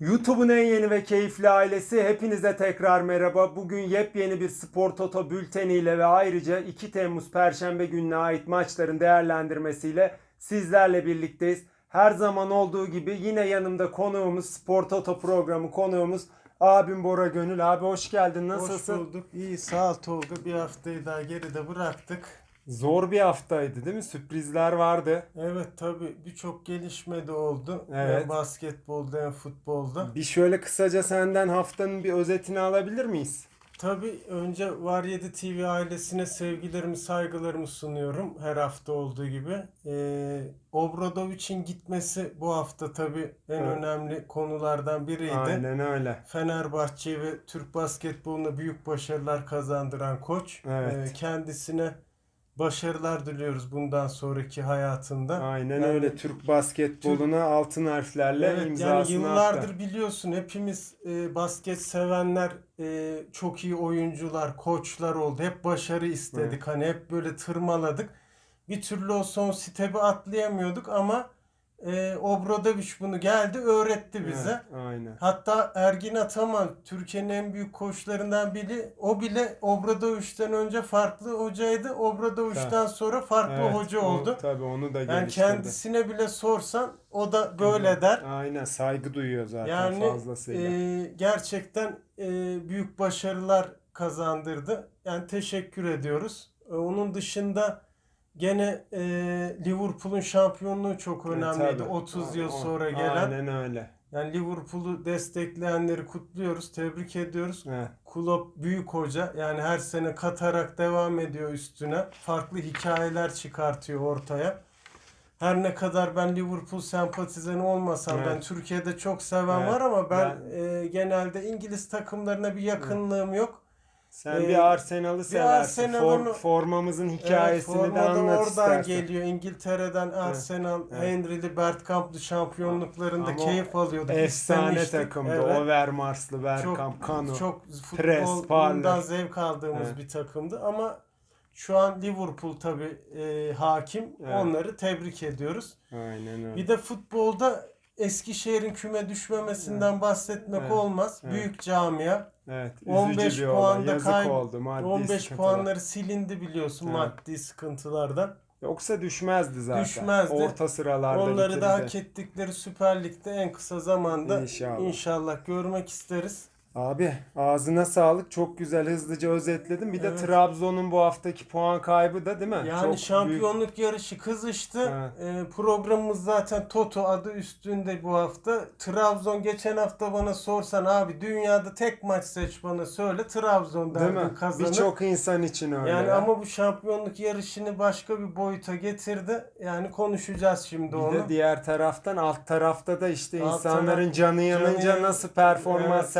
YouTube'un en yeni ve keyifli ailesi hepinize tekrar merhaba. Bugün yepyeni bir Spor Toto bülteniyle ve ayrıca 2 Temmuz Perşembe gününe ait maçların değerlendirmesiyle sizlerle birlikteyiz. Her zaman olduğu gibi yine yanımda konuğumuz Spor Toto programı konuğumuz abim Bora Gönül. Abi hoş geldin nasılsın? Hoş bulduk. İyi sağ ol Tolga. Bir haftayı daha geride bıraktık. Zor bir haftaydı değil mi? Sürprizler vardı. Evet tabi birçok gelişme de oldu. Evet. Hem basketbolda hem futbolda. Bir şöyle kısaca senden haftanın bir özetini alabilir miyiz? Tabi önce Var 7 TV ailesine sevgilerimi saygılarımı sunuyorum. Her hafta olduğu gibi. Ee, Obradovic'in gitmesi bu hafta tabi en Evet. önemli konulardan biriydi. Aynen öyle. Fenerbahçe ve Türk basketboluna büyük başarılar kazandıran koç. Evet. Ee, kendisine başarılar diliyoruz bundan sonraki hayatında. Aynen Yani- öyle. Türk basketboluna altın harflerle Evet yani imzasını yıllardır attı. biliyorsun hepimiz e, basket sevenler e, çok iyi oyuncular, koçlar oldu. Hep başarı istedik. Hani hep böyle tırmaladık. Bir türlü o son stepi atlayamıyorduk ama e, Obradovic bunu geldi öğretti bize. Evet, aynen. Hatta Ergin Ataman Türkiye'nin en büyük koçlarından biri. O bile Obradovic'ten önce farklı hocaydı. Obradovic'ten sonra farklı Evet, hoca o- oldu. Tabii onu da Yani geliştirdi. kendisine bile sorsan o da böyle der. Aynen saygı duyuyor zaten Yani fazlasıyla. e, gerçekten e, büyük başarılar kazandırdı. Yani teşekkür ediyoruz. E, onun dışında gene e, Liverpool'un şampiyonluğu çok E, önemliydi. tabii. 30 yıl O- sonra gelen. Aynen öyle. Yani Liverpool'u destekleyenleri kutluyoruz, tebrik ediyoruz. Evet. Klopp büyük hoca. Yani her sene katarak devam ediyor üstüne. Farklı hikayeler çıkartıyor ortaya. Her ne kadar ben Liverpool sempatizanı olmasam ben Evet. Türkiye'de çok seven Evet. var ama ben, Ben- e, genelde İngiliz takımlarına bir yakınlığım yok. Sen Ee, bir Arsenal'ı seversin. Arsenal'ın For- formamızın Evet, hikayesini de forma da anlat oradan istersen. geliyor. İngiltere'den Arsenal, Evet. Henry'li, Bergkamp'lı şampiyonluklarında Ama keyif alıyorduk. Efsane takımdı. Evet. Overmarslı, Bergkamp, Kanu. çok parlar. zevk aldığımız Evet. bir takımdı ama şu an Liverpool tabi hakim. Evet. Onları tebrik ediyoruz. Aynen öyle. Bir de futbolda Eskişehir'in küme düşmemesinden bahsetmek Evet. olmaz. Evet. Büyük camia. Evet, 15 üzücü bir puanda Yazık kay- oldu. Maddi 15 sıkıntılar. puanları silindi biliyorsun Evet. maddi sıkıntılardan. Yoksa düşmezdi zaten. Düşmezdi. Orta sıralarda Onları da bitirdi. hak ettikleri Süper Lig'de en kısa zamanda İnşallah. inşallah görmek isteriz. Abi ağzına sağlık. Çok güzel hızlıca özetledim. Bir de Evet. Trabzon'un bu haftaki puan kaybı da değil mi? Yani Çok büyük. şampiyonluk yarışı kızıştı. Evet. Ee, programımız zaten Toto adı üstünde bu hafta. Trabzon geçen hafta bana sorsan abi dünyada tek maç seç bana söyle Trabzon mi? kazanır. Birçok insan için öyle. yani ya. ama bu şampiyonluk yarışını başka bir boyuta getirdi. Yani konuşacağız şimdi Bir onu. de diğer taraftan alt tarafta da işte Alt insanların taraf- canı yanınca canı- nasıl performans Evet.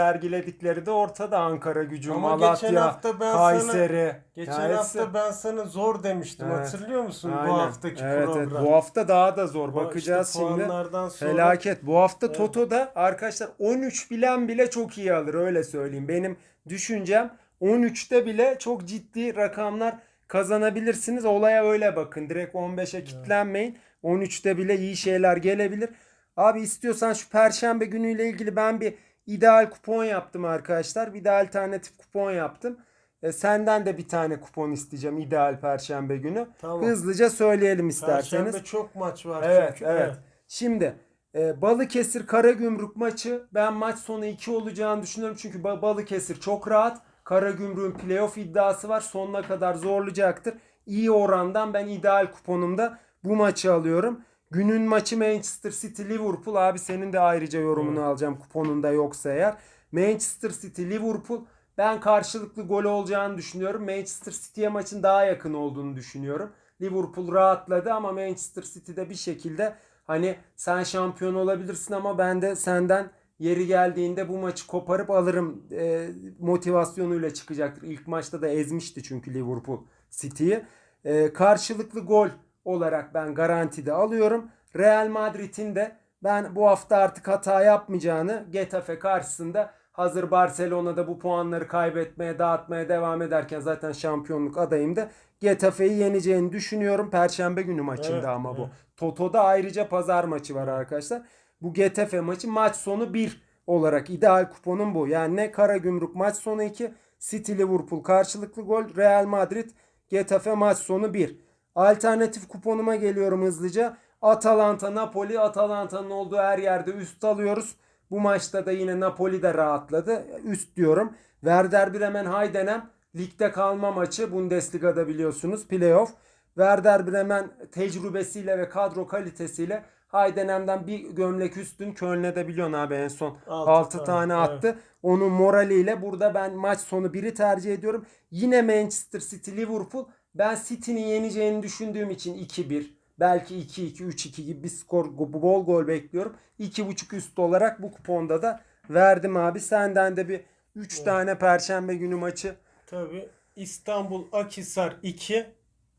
Sergiledikleri de ortada Ankara gücü, Ama geçen Malatya, hafta ben Kayseri. Geçen Ya hepsi- hafta ben sana zor demiştim. Evet. Hatırlıyor musun Aynen. bu haftaki evet, program? Evet, bu hafta daha da zor. Bu Bakacağız işte şimdi. sonra Felaket. Bu hafta Evet. Toto'da arkadaşlar 13 bilen bile çok iyi alır öyle söyleyeyim. Benim düşüncem 13'te bile çok ciddi rakamlar kazanabilirsiniz. Olaya öyle bakın. Direkt 15'e kitlenmeyin. 13'te bile iyi şeyler gelebilir. Abi istiyorsan şu perşembe günüyle ilgili ben bir ideal kupon yaptım arkadaşlar. Bir de alternatif kupon yaptım. E, senden de bir tane kupon isteyeceğim ideal perşembe günü. Tamam. Hızlıca söyleyelim isterseniz. Perşembe çok maç var Evet, çünkü. evet. Şimdi e, Balıkesir Karagümrük maçı ben maç sonu 2 olacağını düşünüyorum. Çünkü Ba- Balıkesir çok rahat. Karagümrük'ün playoff iddiası var. Sonuna kadar zorlayacaktır. İyi orandan ben ideal kuponumda bu maçı alıyorum. Günün maçı Manchester City Liverpool. Abi senin de ayrıca yorumunu alacağım kuponunda yoksa eğer. Manchester City Liverpool ben karşılıklı gol olacağını düşünüyorum. Manchester City'ye maçın daha yakın olduğunu düşünüyorum. Liverpool rahatladı ama Manchester City'de bir şekilde hani sen şampiyon olabilirsin ama ben de senden yeri geldiğinde bu maçı koparıp alırım e, motivasyonuyla çıkacaktır. İlk maçta da ezmişti çünkü Liverpool City'yi. E, karşılıklı gol olarak ben garantide alıyorum. Real Madrid'in de ben bu hafta artık hata yapmayacağını Getafe karşısında hazır Barcelona'da bu puanları kaybetmeye dağıtmaya devam ederken zaten şampiyonluk adayım da Getafe'yi yeneceğini düşünüyorum. Perşembe günü maçında Evet, ama bu. evet. Toto'da ayrıca pazar maçı var arkadaşlar. Bu Getafe maçı maç sonu 1 olarak ideal kuponum bu. Yani ne Karagümrük maç sonu 2, City Liverpool karşılıklı gol, Real Madrid Getafe maç sonu 1. Alternatif kuponuma geliyorum hızlıca. Atalanta Napoli Atalanta'nın olduğu her yerde üst alıyoruz. Bu maçta da yine Napoli de rahatladı. Üst diyorum. Werder Bremen Heidenheim ligde kalma maçı Bundesliga'da biliyorsunuz playoff. Werder Bremen tecrübesiyle ve kadro kalitesiyle Heidenheim'den bir gömlek üstün Köln'e de biliyorsun abi en son Altı 6 tane, tane evet. attı. Onun moraliyle burada ben maç sonu biri tercih ediyorum. Yine Manchester City Liverpool. Ben City'nin yeneceğini düşündüğüm için 2-1 belki 2-2 3-2 gibi bir skor bol gol bekliyorum. 2.5 üst olarak bu kuponda da verdim abi. Senden de bir 3 tane perşembe günü maçı. Tabii İstanbul Akhisar 2.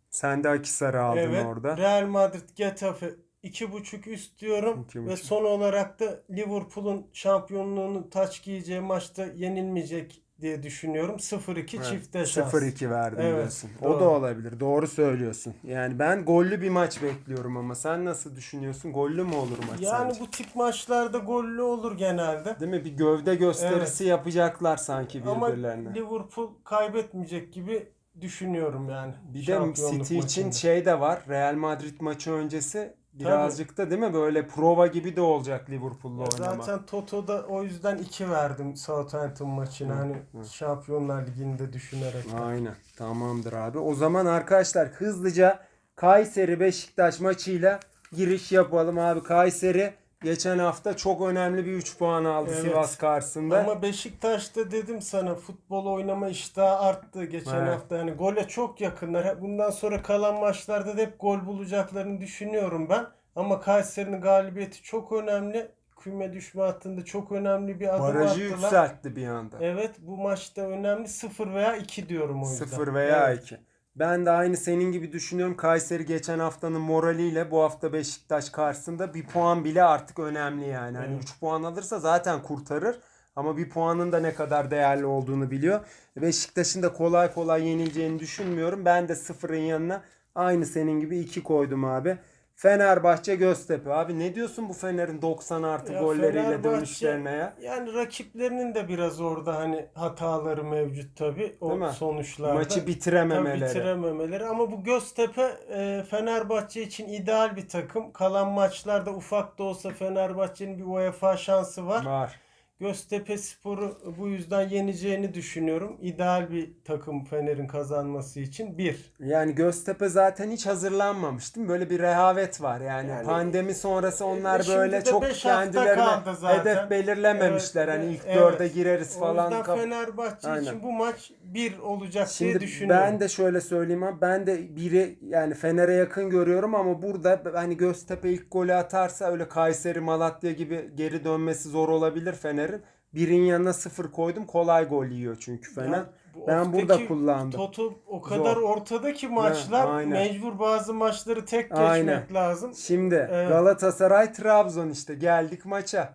Sen de Akisar'ı aldın Evet. orada. Real Madrid Getafe 2.5 üst diyorum. İki Ve buçuk. son olarak da Liverpool'un şampiyonluğunu taç giyeceği maçta yenilmeyecek diye düşünüyorum. 0-2 çifte şans. 0-2 verdim Evet, diyorsun. O doğru. da olabilir. Doğru söylüyorsun. Yani ben gollü bir maç bekliyorum ama sen nasıl düşünüyorsun? Gollü mü olur maç Yani sence? bu tip maçlarda gollü olur genelde. Değil mi? Bir gövde gösterisi yapacaklar sanki Ama birbirlerine. Liverpool kaybetmeyecek gibi düşünüyorum yani. Bir de City için maçında. şey de var. Real Madrid maçı öncesi birazcık da değil mi? Böyle prova gibi de olacak Liverpool'la oynama. Zaten Toto'da o yüzden 2 verdim Southampton maçına hani Şampiyonlar Ligi'nde düşünerek. Aynen. Tamamdır abi. O zaman arkadaşlar hızlıca Kayseri Beşiktaş maçıyla giriş yapalım abi. Kayseri geçen hafta çok önemli bir 3 puan aldı Evet. Sivas karşısında. Ama Beşiktaş'ta dedim sana futbol oynama iştahı arttı geçen Evet. hafta. Yani gole çok yakınlar. Bundan sonra kalan maçlarda da hep gol bulacaklarını düşünüyorum ben. Ama Kayseri'nin galibiyeti çok önemli. Küme düşme hattında çok önemli bir adım Barajı attılar. yükseltti bir anda. Evet bu maçta önemli 0 veya 2 diyorum o yüzden. 0 veya Evet. 2. Ben de aynı senin gibi düşünüyorum. Kayseri geçen haftanın moraliyle bu hafta Beşiktaş karşısında bir puan bile artık önemli yani. Hani Evet. 3 puan alırsa zaten kurtarır. Ama bir puanın da ne kadar değerli olduğunu biliyor. Beşiktaş'ın da kolay kolay yenileceğini düşünmüyorum. Ben de sıfırın yanına aynı senin gibi 2 koydum abi. Fenerbahçe Göztepe. Abi ne diyorsun bu Fener'in 90 artı Ya golleriyle dönüşlerine ya? Yani rakiplerinin de biraz orada hani hataları mevcut tabii o sonuçlarda. Maçı Tabii bitirememeleri. bitirememeleri ama bu Göztepe e, Fenerbahçe için ideal bir takım. Kalan maçlarda ufak da olsa Fenerbahçe'nin bir UEFA şansı var. Var. Göztepe Spor'u bu yüzden yeneceğini düşünüyorum. İdeal bir takım Fener'in kazanması için. Bir. Yani Göztepe zaten hiç hazırlanmamış değil mi? Böyle bir rehavet var yani. Yani- Pandemi sonrası onlar E, böyle çok kendilerine hedef belirlememişler. Evet, hani e, ilk evet. dörde gireriz O falan. yüzden Kaf- Fenerbahçe Aynen. için bu maç bir olacak diye Şimdi düşünüyorum. ben de şöyle söyleyeyim abi. Ben de biri yani Fener'e yakın görüyorum ama burada hani Göztepe ilk golü atarsa öyle Kayseri, Malatya gibi geri dönmesi zor olabilir Fener'in. Birin yanına sıfır koydum. Kolay gol yiyor çünkü Fener. Ya bu ben burada kullandım. Toto o kadar Zor. ortadaki maçlar aynen. mecbur bazı maçları tek geçmek Aynen. lazım. Şimdi Evet. Galatasaray Trabzon işte geldik maça.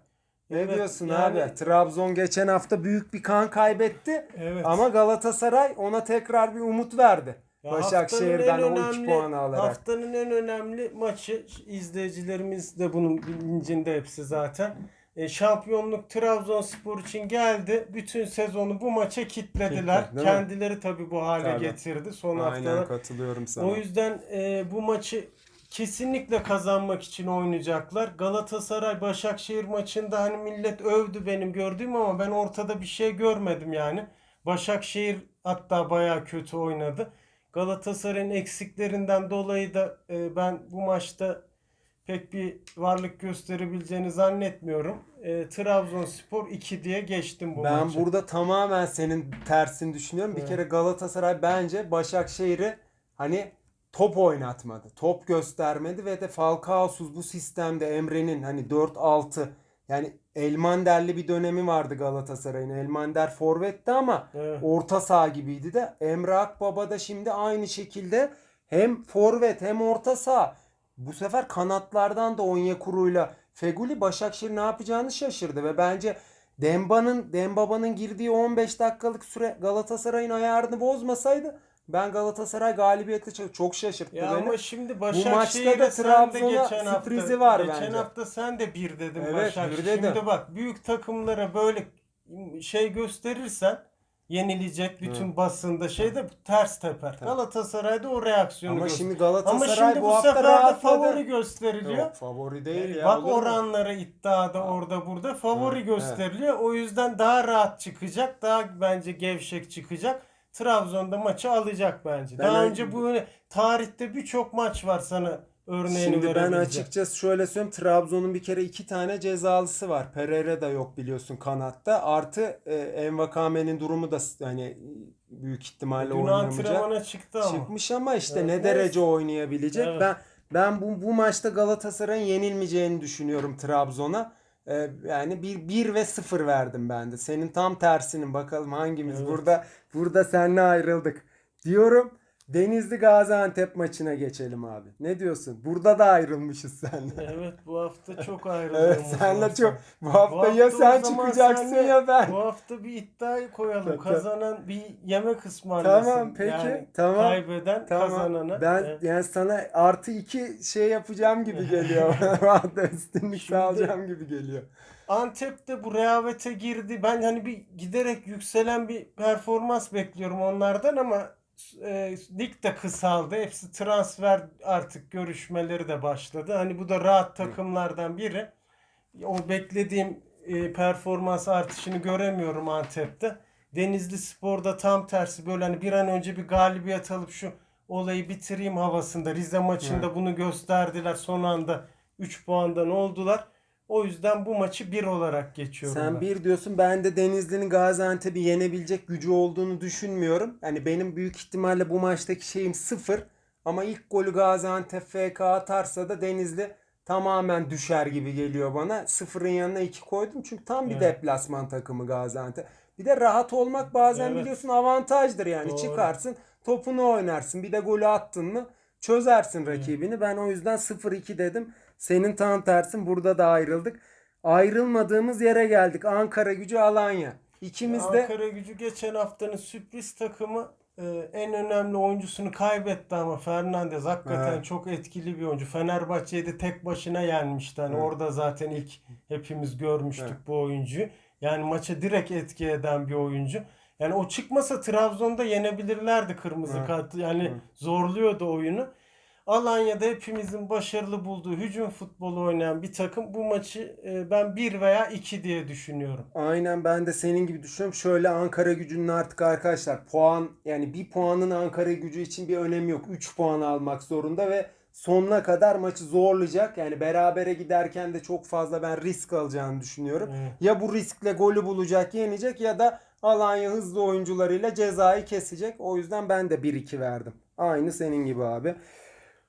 Ne Evet, diyorsun yani- abi? Trabzon geçen hafta büyük bir kan kaybetti. Evet. Ama Galatasaray ona tekrar bir umut verdi. Ya Başakşehir'den o 2 önemli- puanı alarak. Haftanın en önemli maçı izleyicilerimiz de bunun bilincinde hepsi zaten. E, şampiyonluk Trabzonspor için geldi. Bütün sezonu bu maça kitlediler. Kitle? Kendileri tabii bu hale Tabii. getirdi son Aynen haftalar. katılıyorum sana. O yüzden e, bu maçı kesinlikle kazanmak için oynayacaklar. Galatasaray Başakşehir maçında hani millet övdü benim gördüğüm ama ben ortada bir şey görmedim yani. Başakşehir hatta bayağı kötü oynadı. Galatasaray'ın eksiklerinden dolayı da e, ben bu maçta pek bir varlık gösterebileceğini zannetmiyorum. E, Trabzonspor 2 diye geçtim bu ben maçı. burada tamamen senin tersini düşünüyorum. Bir Evet. kere Galatasaray bence Başakşehir'i hani top oynatmadı. Top göstermedi ve de Falcao'suz bu sistemde Emre'nin hani 4-6 yani Elmanderli bir dönemi vardı Galatasaray'ın. Elmander forvetti ama Evet. orta saha gibiydi de Emre Akbaba da şimdi aynı şekilde hem forvet hem orta saha. Bu sefer kanatlardan da Onyekuru'yla Feguli Başakşehir ne yapacağını şaşırdı ve bence Demba'nın Dembaba'nın girdiği 15 dakikalık süre Galatasaray'ın ayarını bozmasaydı Ben Galatasaray galibiyetle çok, şaşırttı Ya beni. ama şimdi maçta da Başakşehir'e sen de Trabzon'a geçen hafta sürprizi var geçen bence. hafta sen de bir dedin Evet, Başakşehir. dedim. Şimdi bak büyük takımlara böyle şey gösterirsen yenilecek bütün basında şeyde ters teper. Galatasaray'da o reaksiyonu Ama göster- şimdi Ama Galatasaray şimdi bu, bu, hafta sefer de rahatladı. favori gösteriliyor. Yok favori değil ya. Bak olur mu? oranları iddiada orada burada favori Evet, gösteriliyor. O yüzden daha rahat çıkacak. Daha bence gevşek çıkacak. Trabzon'da maçı alacak bence. Ben daha önce bu tarihte birçok maç var sana örneğini Şimdi ben açıkçası şöyle söyleyeyim. Trabzon'un bir kere iki tane cezalısı var. Pereira da yok biliyorsun kanatta. Artı e, Envakame'nin durumu da hani büyük ihtimalle Dün oynamayacak. çıktı ama. Çıkmış ama işte Evet, ne derece oynayabilecek. Evet. Ben ben bu bu maçta Galatasaray'ın yenilmeyeceğini düşünüyorum Trabzon'a. Ee, yani 1 1 ve 0 verdim ben de. Senin tam tersinin bakalım hangimiz Evet. burada burada seninle ayrıldık. Diyorum Denizli Gaziantep maçına geçelim abi. Ne diyorsun? Burada da ayrılmışız seninle. Evet bu hafta çok ayrıldım. Evet senle çok bu hafta ya o sen zaman çıkacaksın senle ya ben. Bu hafta bir iddiayı koyalım. Kazanan bir yemek ısmarlasın. Tamam peki Yani tamam. Kaybeden Tamam. kazanana. Ben Evet. yani sana artı iki şey yapacağım gibi geliyor. Hatta üstünlük Şimdi- sağlayacağım gibi geliyor. Antep'te bu rehavete girdi. Ben hani bir giderek yükselen bir performans bekliyorum onlardan ama e, lig de kısaldı. Hepsi transfer artık görüşmeleri de başladı. Hani bu da rahat takımlardan biri. O beklediğim e, performans artışını göremiyorum Antep'te. Denizli Spor'da tam tersi böyle hani bir an önce bir galibiyet alıp şu olayı bitireyim havasında. Rize maçında Evet. bunu gösterdiler. Son anda 3 puandan oldular. O yüzden bu maçı bir olarak geçiyorum. Sen ben. bir diyorsun ben de Denizli'nin Gaziantep'i yenebilecek gücü olduğunu düşünmüyorum. Yani benim büyük ihtimalle bu maçtaki şeyim sıfır. Ama ilk golü Gaziantep FK atarsa da Denizli tamamen düşer gibi geliyor bana. Sıfırın yanına iki koydum çünkü tam bir Evet. deplasman takımı Gaziantep. Bir de rahat olmak bazen Evet. biliyorsun avantajdır yani. Doğru. Çıkarsın topunu oynarsın bir de golü attın mı çözersin rakibini. Ben o yüzden 0-2 dedim. Senin tam tersin burada da ayrıldık. Ayrılmadığımız yere geldik. Ankara gücü Alanya. İkimiz de Ankara gücü geçen haftanın sürpriz takımı e, en önemli oyuncusunu kaybetti ama Fernandez hakikaten Evet. çok etkili bir oyuncu. Fenerbahçe'yi de tek başına yenmişti. Hani Evet. orada zaten ilk hepimiz görmüştük Evet. bu oyuncuyu. Yani maça direkt etki eden bir oyuncu. Yani o çıkmasa Trabzon'da yenebilirlerdi kırmızı Evet. kart. Yani Evet. zorluyordu oyunu. Alanya'da hepimizin başarılı bulduğu hücum futbolu oynayan bir takım. Bu maçı e, ben 1 veya 2 diye düşünüyorum. aynen ben de senin gibi düşünüyorum. Şöyle Ankara gücünün artık arkadaşlar puan yani bir puanın Ankara gücü için bir önemi yok. 3 puan almak zorunda ve sonuna kadar maçı zorlayacak. Yani berabere giderken de çok fazla ben risk alacağını düşünüyorum. Evet. Ya bu riskle golü bulacak, yenecek ya da Alanya hızlı oyuncularıyla cezayı kesecek. O yüzden ben de 1-2 verdim. Aynı senin gibi abi.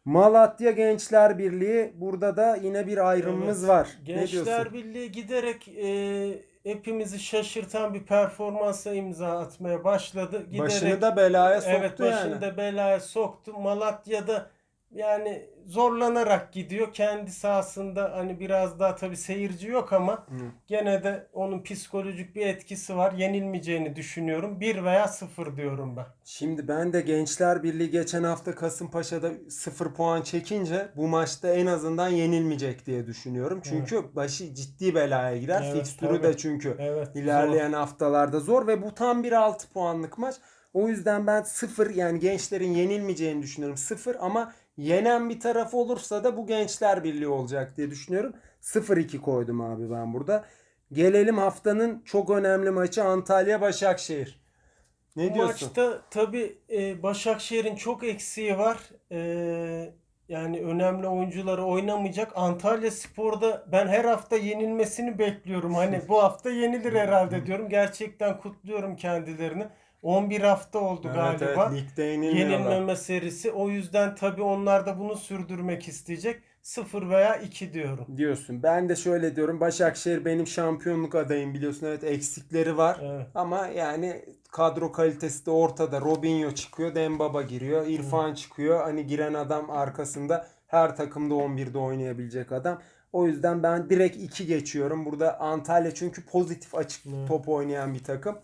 Malatya Gençler Birliği burada da yine bir ayrımımız Evet. var. Gençler? Birliği giderek e, hepimizi şaşırtan bir performansa imza atmaya başladı. Giderek, Başını da belaya soktu evet başını yani. da belaya soktu. Malatya'da yani zorlanarak gidiyor. Kendi sahasında hani biraz daha tabii seyirci yok ama Hı. gene de onun psikolojik bir etkisi var. Yenilmeyeceğini düşünüyorum. 1 veya 0 diyorum ben. Şimdi ben de Gençler Birliği geçen hafta Kasımpaşa'da 0 puan çekince bu maçta en azından yenilmeyecek diye düşünüyorum. Çünkü başı ciddi belaya girer. Evet, Fikstürü tabii. de çünkü Evet. İlerleyen haftalarda zor ve bu tam bir 6 puanlık maç. O yüzden ben 0 yani gençlerin yenilmeyeceğini düşünüyorum. 0 ama yenen bir taraf olursa da bu Gençler Birliği olacak diye düşünüyorum. 0-2 koydum abi ben burada. Gelelim haftanın çok önemli maçı Antalya Başakşehir. Ne Bu diyorsun? maçta tabii e, Başakşehir'in çok eksiği var. E, yani önemli oyuncuları oynamayacak. Antalya Spor'da ben her hafta yenilmesini bekliyorum. Hani bu hafta yenilir herhalde diyorum. Gerçekten kutluyorum kendilerini. 11 hafta oldu Evet, galiba. evet, ligde. Yenilmeme serisi. O yüzden tabii onlar da bunu sürdürmek isteyecek. 0 veya 2 diyorum. diyorsun. Ben de şöyle diyorum. Başakşehir benim şampiyonluk adayım biliyorsun. Evet eksikleri var. Evet. Ama yani kadro kalitesi de ortada. Robinho çıkıyor, Dembaba giriyor, İrfan çıkıyor. Hani giren adam arkasında her takımda 11'de oynayabilecek adam. O yüzden ben direkt 2 geçiyorum. Burada Antalya çünkü pozitif açık top oynayan bir takım.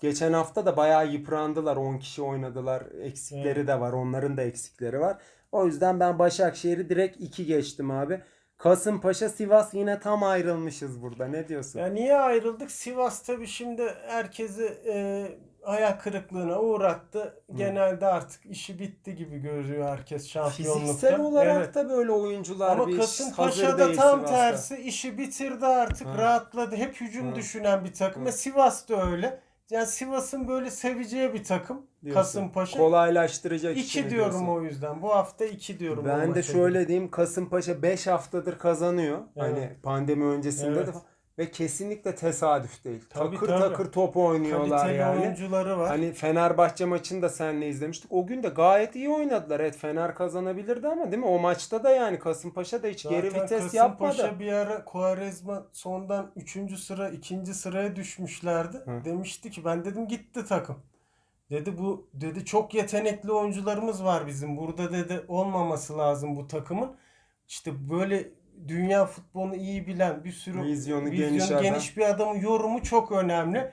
Geçen hafta da bayağı yıprandılar. 10 kişi oynadılar. Eksikleri Evet. de var. Onların da eksikleri var. O yüzden ben Başakşehir'i direkt 2 geçtim abi. Kasımpaşa Sivas yine tam ayrılmışız burada. Ne diyorsun? Ya niye ayrıldık? Sivas tabii şimdi herkesi e, hayal kırıklığına uğrattı. Genelde artık işi bitti gibi görüyor herkes şampiyonlukta. Fiziksel olarak Evet. da böyle oyuncular Ama bir hazır Kasımpaşa'da değil tam Sivas'ta. tersi işi bitirdi artık Ha. rahatladı. Hep hücum Ha. düşünen bir takım ve Sivas da öyle. Yani Sivas'ın böyle seveceği bir takım Diyorsun. Kasımpaşa. Kolaylaştıracak 2 işini diyorum diyorsun. o yüzden. Bu hafta 2 diyorum. Ben de şöyle diyeyim Kasımpaşa 5 haftadır kazanıyor. Evet. Hani pandemi öncesinde Evet. de ve kesinlikle tesadüf değil. Tabii, takır tabii. takır top oynuyorlar Kaliteli yani. oyuncuları var. Hani Fenerbahçe maçını da seninle izlemiştik. O gün de gayet iyi oynadılar. Evet Fener kazanabilirdi ama değil mi? O maçta da yani Kasımpaşa da hiç geri Zaten vites Kasımpaşa yapmadı. bir ara Quaresma sondan 3. sıra 2. sıraya düşmüşlerdi. Hı. Demişti ki ben dedim gitti takım. Dedi bu dedi çok yetenekli oyuncularımız var bizim. Burada dedi olmaması lazım bu takımın. İşte böyle dünya futbolunu iyi bilen bir sürü Vizyonu vizyonu geniş geniş bir adamın yorumu çok önemli.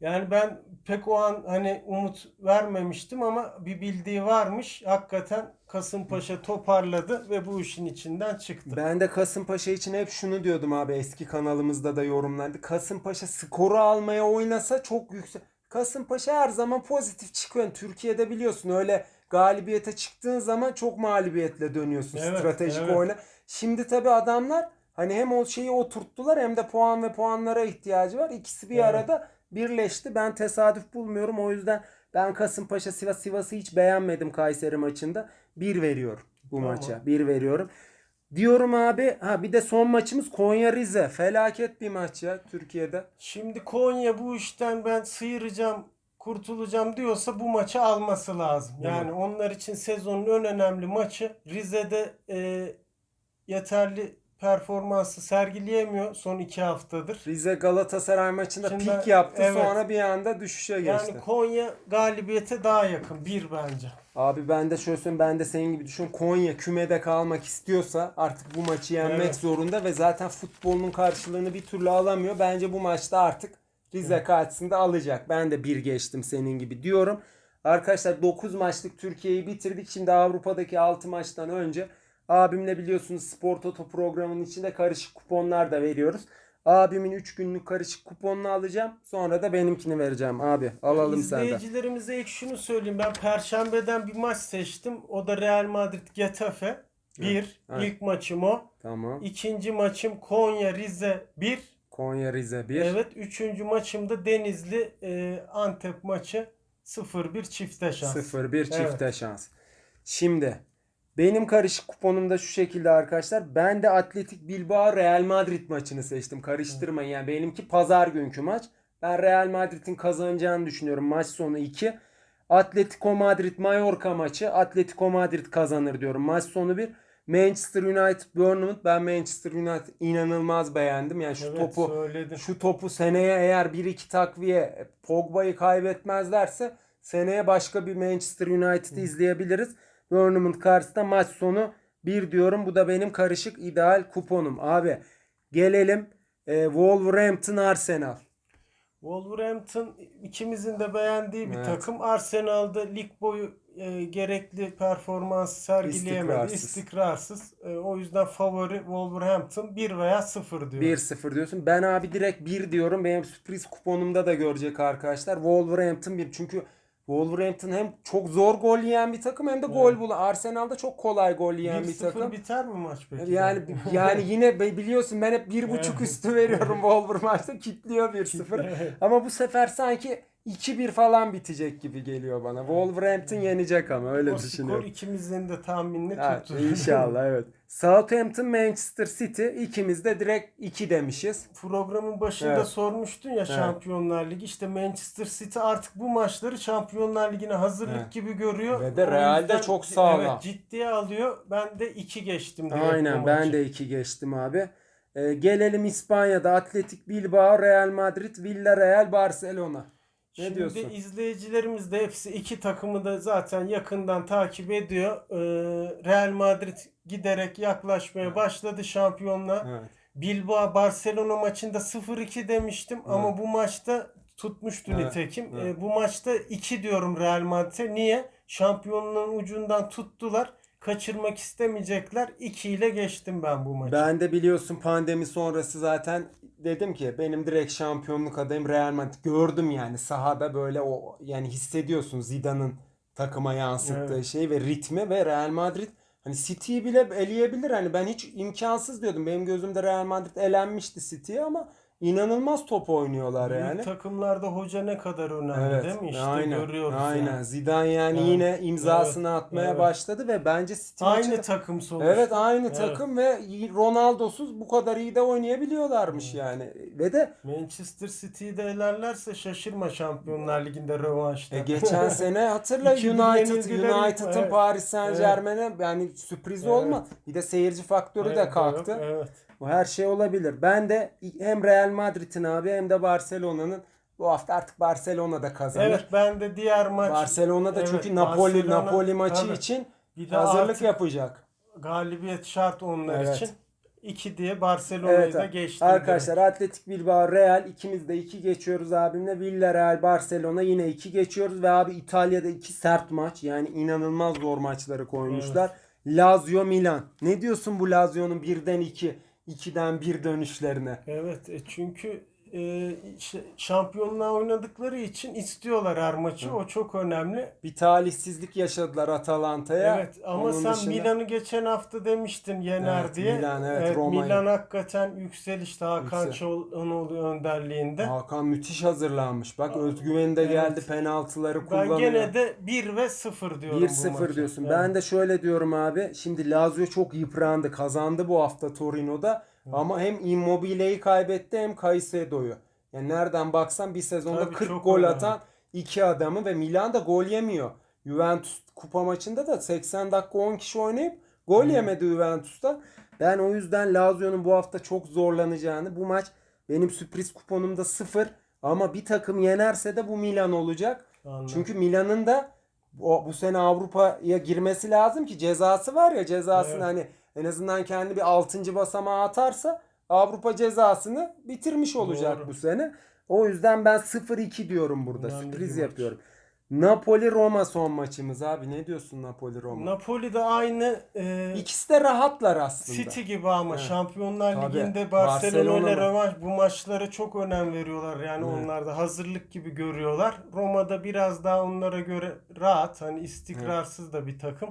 Yani ben pek o an hani umut vermemiştim ama bir bildiği varmış. Hakikaten Kasımpaşa toparladı ve bu işin içinden çıktı. Ben de Kasımpaşa için hep şunu diyordum abi eski kanalımızda da yorumlandı. Kasımpaşa skoru almaya oynasa çok yüksek. Kasımpaşa her zaman pozitif çıkıyor. Türkiye'de biliyorsun öyle galibiyete çıktığın zaman çok mağlubiyetle dönüyorsun Evet, stratejik evet. oyuna. Şimdi tabii adamlar hani hem o şeyi oturttular hem de puan ve puanlara ihtiyacı var. İkisi bir Evet. arada birleşti. Ben tesadüf bulmuyorum. O yüzden ben Kasımpaşa Sivas Sivas'ı hiç beğenmedim Kayseri maçında. Bir veriyorum bu Tamam. maça. Bir veriyorum. Diyorum abi ha bir de son maçımız Konya Rize. Felaket bir maç ya Türkiye'de. Şimdi Konya bu işten ben sıyıracağım, kurtulacağım diyorsa bu maçı alması lazım. Yani onlar için sezonun en önemli maçı. Rize'de e, yeterli performansı sergileyemiyor son iki haftadır. Rize Galatasaray maçında Şimdi pik yaptı evet. sonra bir anda düşüşe geçti. Yani Konya galibiyete daha yakın. Bir bence. Abi ben de şöyle söyleyeyim ben de senin gibi düşünüyorum. Konya kümede kalmak istiyorsa artık bu maçı yenmek Evet. zorunda ve zaten futbolunun karşılığını bir türlü alamıyor. Bence bu maçta artık Rize karşısında alacak. Ben de bir geçtim senin gibi diyorum. Arkadaşlar 9 maçlık Türkiye'yi bitirdik. Şimdi Avrupa'daki 6 maçtan önce abimle biliyorsunuz Spor Toto programının içinde karışık kuponlar da veriyoruz. Abimin 3 günlük karışık kuponunu alacağım. Sonra da benimkini vereceğim abi. Alalım senden. İzleyicilerimize ilk şunu söyleyeyim. Ben Perşembeden bir maç seçtim. O da Real Madrid Getafe. Bir. Evet. İlk maçım o. Tamam. İkinci maçım Konya Rize 1. Konya Rize 1. Evet. Üçüncü maçım da Denizli e, Antep maçı 0-1 çifte şans. 0-1 çifte Evet. şans. Şimdi benim karışık kuponum da şu şekilde arkadaşlar. Ben de Atletik Bilbao Real Madrid maçını seçtim. Karıştırmayın yani benimki pazar günkü maç. Ben Real Madrid'in kazanacağını düşünüyorum. Maç sonu 2. Atletico Madrid Mallorca maçı. Atletico Madrid kazanır diyorum. Maç sonu 1. Manchester United Bournemouth. Ben Manchester United inanılmaz beğendim. Yani şu Evet, topu söyledin. şu topu seneye eğer 1-2 takviye Pogba'yı kaybetmezlerse seneye başka bir Manchester United'ı izleyebiliriz. Bournemouth karşısında maç sonu 1 diyorum. Bu da benim karışık ideal kuponum. Abi gelelim e, Wolverhampton Arsenal. Wolverhampton ikimizin de beğendiği bir Evet. takım. Arsenal'da lig boyu e, gerekli performans sergileyemedi. İstikrarsız. İstikrarsız. E, o yüzden favori Wolverhampton 1 veya 0 diyor. 1-0 diyorsun. Ben abi direkt 1 diyorum. Benim sürpriz kuponumda da görecek arkadaşlar. Wolverhampton 1. Çünkü Wolverhampton hem çok zor gol yiyen bir takım hem de gol bulan. Arsenal'da çok kolay gol yiyen bir 1-0 takım. biter mi maç peki? Yani yani yine biliyorsun ben hep bir buçuk Evet. üstü veriyorum Wolverhampton'da kitliyor 1-0. Ama bu sefer sanki 2-1 falan bitecek gibi geliyor bana. Wolverhampton yenecek ama öyle o skor düşünüyorum. ikimizin de tahminini Ha, tuttu. inşallah evet. Southampton Manchester City ikimiz de direkt 2 demişiz. Programın başında Evet. sormuştun ya Şampiyonlar Ligi. İşte Manchester City artık bu maçları Şampiyonlar Ligi'ne hazırlık Evet. gibi görüyor. Ve de Real'de çok sağlam. Evet, ciddiye alıyor. Ben de 2 geçtim Aynen ben de 2 geçtim abi. Ee, gelelim İspanya'da Atletik Bilbao, Real Madrid, Villarreal, Barcelona. Ne Şimdi diyorsun? izleyicilerimiz de hepsi iki takımı da zaten yakından takip ediyor. Ee, Real Madrid giderek yaklaşmaya başladı şampiyonluğa. Evet. Bilbao Barcelona maçında 0-2 demiştim ama bu maçta tutmuştu Evet, nitekim. evet. E, bu maçta 2 diyorum Real Madrid'e. Niye? Şampiyonluğun ucundan tuttular. Kaçırmak istemeyecekler. 2 ile geçtim ben bu maçı. Ben de biliyorsun pandemi sonrası zaten dedim ki benim direkt şampiyonluk adayım Real Madrid. Gördüm yani sahada böyle o yani hissediyorsun Zidane'ın takıma yansıttığı Evet. şey ve ritmi ve Real Madrid hani City'yi bile eleyebilir. Hani ben hiç imkansız diyordum. Benim gözümde Real Madrid elenmişti City'ye ama inanılmaz top oynuyorlar Büyük yani. takımlarda hoca ne kadar önemli Evet. değil mi? İşte aynen. görüyoruz Aynen. yani. Zidane yani Evet. yine imzasını Evet. atmaya Evet. başladı ve bence City maçı Aynı da- takım sonuçta. Evet aynı Evet. takım ve Ronaldo'suz bu kadar iyi de oynayabiliyorlarmış yani. Ve de Manchester City'yi de elerlerse şaşırma Şampiyonlar Ligi'nde rövanşta. e, geçen sene hatırla 2-1 United. United'ın Evet. Paris Saint-Germain'e yani sürpriz Evet. olma. Bir de seyirci faktörü de Evet, kalktı. yok, Evet. Bu her şey olabilir. Ben de hem Real Madrid'in abi hem de Barcelona'nın bu hafta artık Barcelona da kazanır. Evet ben de diğer maç Barcelona da Evet, çünkü Napoli Barcelona- Napoli maçı Tabii. için bir de hazırlık yapacak. galibiyet şart onlar Evet. için. 2 diye Barcelona'yı Evet da abi. geçtim. arkadaşlar Atletik Bilbao Real ikimiz de 2 geçiyoruz abimle. Villarreal Barcelona yine 2 geçiyoruz ve abi İtalya'da 2 sert maç yani inanılmaz zor maçları koymuşlar. Lazio Milan. Ne diyorsun bu Lazio'nun 1'den 2, 2'den 1 dönüşlerine? Evet e, çünkü e, şampiyonluğa oynadıkları için istiyorlar her maçı. O çok önemli. Bir talihsizlik yaşadılar Atalanta'ya. Evet ama Onun sen dışında- Milan'ı geçen hafta demiştin yener Evet, diye. Milan, evet, Roma'yı. Milan hakikaten yükselişte Hakan Yüksel. Çalhanoğlu önderliğinde. Hakan müthiş hazırlanmış. Bak özgüveni de geldi. Evet. Penaltıları Ben kullanıyor. gene de 1 ve 0 diyorum bu 1-0 maça. diyorsun. Evet. Ben de şöyle diyorum abi. Şimdi Lazio çok yıprandı. Kazandı bu hafta Torino'da. Ama hem Immobile'yi kaybetti hem Caicedo'yu. Yani nereden baksan bir sezonda Tabii 40 çok gol önemli. atan iki adamı ve Milan da gol yemiyor. Juventus kupa maçında da 80 dakika 10 kişi oynayıp gol yemedi Juventus'ta. Ben o yüzden Lazio'nun bu hafta çok zorlanacağını bu maç benim sürpriz kuponumda 0 ama bir takım yenerse de bu Milan olacak. Anladım. Çünkü Milan'ın da o, bu sene Avrupa'ya girmesi lazım ki cezası var ya cezasını Evet. hani en azından kendi bir 6. basamağa atarsa Avrupa cezasını bitirmiş olacak Doğru. bu sene. O yüzden ben 0-2 diyorum burada. Önemli Sürpriz bir maç. Napoli Roma son maçımız abi. Ne diyorsun Napoli Roma? Napoli de aynı e, İkisi de rahatlar aslında. City gibi ama Evet. Şampiyonlar Tabii. Ligi'nde Barcelona ile Barcelona. rövanş bu maçlara çok önem veriyorlar. Yani Evet. onlar da hazırlık gibi görüyorlar. Roma'da biraz daha onlara göre rahat, hani istikrarsız da bir takım.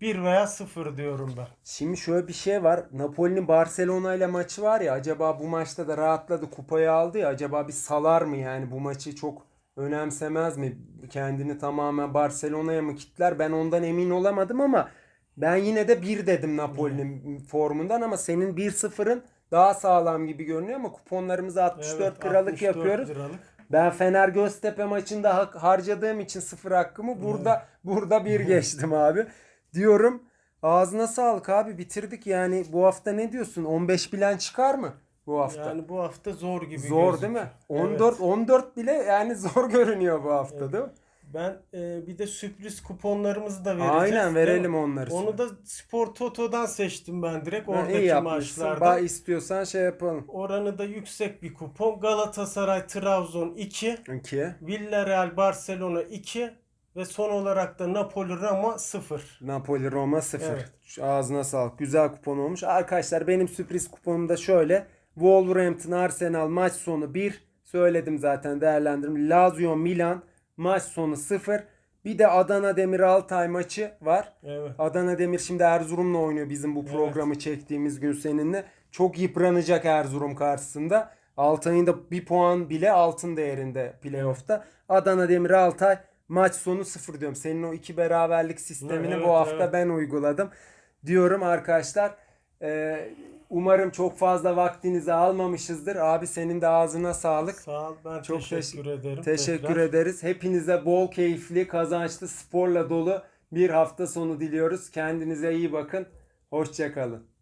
1 veya 0 diyorum ben. Şimdi şöyle bir şey var. Napoli'nin Barcelona ile maçı var ya acaba bu maçta da rahatladı kupayı aldı ya acaba bir salar mı yani bu maçı çok önemsemez mi? Kendini tamamen Barcelona'ya mı kitler? Ben ondan emin olamadım ama ben yine de 1 dedim Napoli'nin formundan ama senin 1-0'ın daha sağlam gibi görünüyor ama kuponlarımızı 64 Evet, liralık 64 yapıyoruz. liralık. Ben Fener Göztepe maçında hak- harcadığım için sıfır hakkımı burada burada bir geçtim abi. Diyorum ağzına sağlık abi bitirdik yani bu hafta ne diyorsun 15 bilen çıkar mı bu hafta? Yani bu hafta zor gibi zor değil mi? gözüküyor. 14 Evet. 14 bile yani zor görünüyor bu hafta Evet. değil mi? Ben e, bir de sürpriz kuponlarımızı da vereceğiz. Aynen verelim onları. Onu da Spor Toto'dan seçtim ben direkt Ha, oradaki iyi yapmışsın. maçlarda. Ba istiyorsan şey yapalım. Oranı da yüksek bir kupon. Galatasaray Trabzon 2, 2. Villarreal Barcelona 2 ve son olarak da Napoli Roma 0. Napoli Roma 0. Evet. Ağzına sağlık. Güzel kupon olmuş. Arkadaşlar benim sürpriz kuponum da şöyle. Wolverhampton Arsenal maç sonu 1. Söyledim zaten değerlendirim. Lazio Milan maç sonu 0. Bir de Adana Demir Altay maçı var. Evet. Adana Demir şimdi Erzurum'la oynuyor bizim bu programı çektiğimiz gün seninle. Çok yıpranacak Erzurum karşısında. Altay'ın da bir puan bile altın değerinde playoff'ta. Adana Demir Altay maç sonu sıfır diyorum. Senin o iki beraberlik sistemini Evet, bu hafta evet. ben uyguladım. Diyorum arkadaşlar. Ee, umarım çok fazla vaktinizi almamışızdır. Abi senin de ağzına sağlık. Sağ ol. Ben Çok teşekkür ederim. Teşekkür tekrar. ederiz. Hepinize bol keyifli, kazançlı, sporla dolu bir hafta sonu diliyoruz. Kendinize iyi bakın. Hoşçakalın.